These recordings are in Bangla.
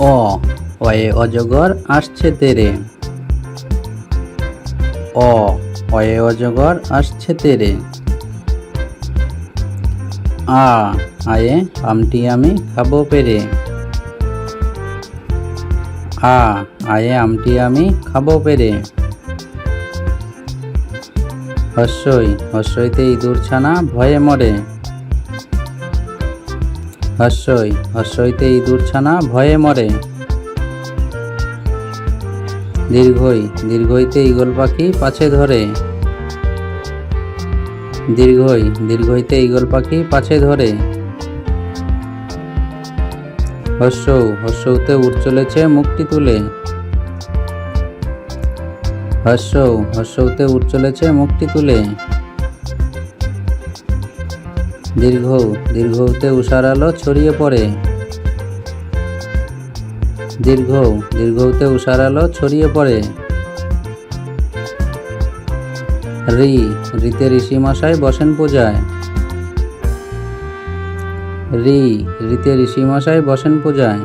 অ অয়ে অজগর আসছে তেরে। অ অয়ে অজগর আসছে তেরে। আ, আয়ে, আমটি আমি খাব পেরে। আ, আয়ে, আমটি আমি খাব পেরে। হস্যই, হস্যইতে ইঁদুর ছানা ভয়ে মরে। হস্যই হস্যইতে ইঁদুর ছানা ভয়ে মরে। দীর্ঘই, দীর্ঘইতে ঈগল পাখি পাছে ধরে। দীর্ঘই, দীর্ঘইতে ঈগল পাখি পাছে ধরে। হস্যৌ হস্যৌতে উঠ চলেছে মুখটি তুলে। হস্যৌ হস্যৌতে উঠ চলেছে মুখটি তুলে। দীর্ঘ দীর্ঘতে উষার আলো ছড়িয়ে পড়ে। দীর্ঘ দীর্ঘতে উষার আলো ছড়িয়ে পড়ে। রি, রিতে ঋষি মশাই বসেন পূজায়। রি, রিতে ঋষি মশাই বসেন পূজায়।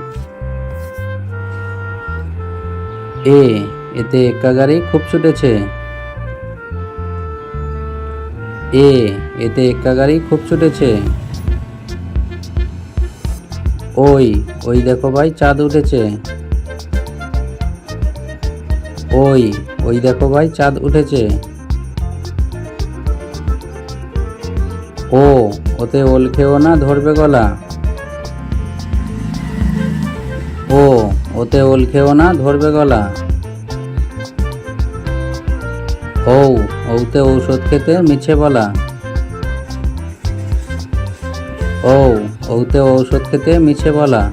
এ, এতে এক্কা গাড়ি খুব ছুটেছে। এ, এতে এক্কা গাড়ি খুব ছুটেছে। ওই ওই দেখো ভাই, চাঁদ উঠেছে। ওই ওই দেখো ভাই, চাঁদ উঠেছে। ও, ওতে ওল খেও না, ধরবে গলা। ও, ওতে ওল খেও না, ধরবে গলা। ঔ ঔতে ঔষধ খেতে মিছে বলা। ও ঔতে ঔষধ খেতে মিছে বলা।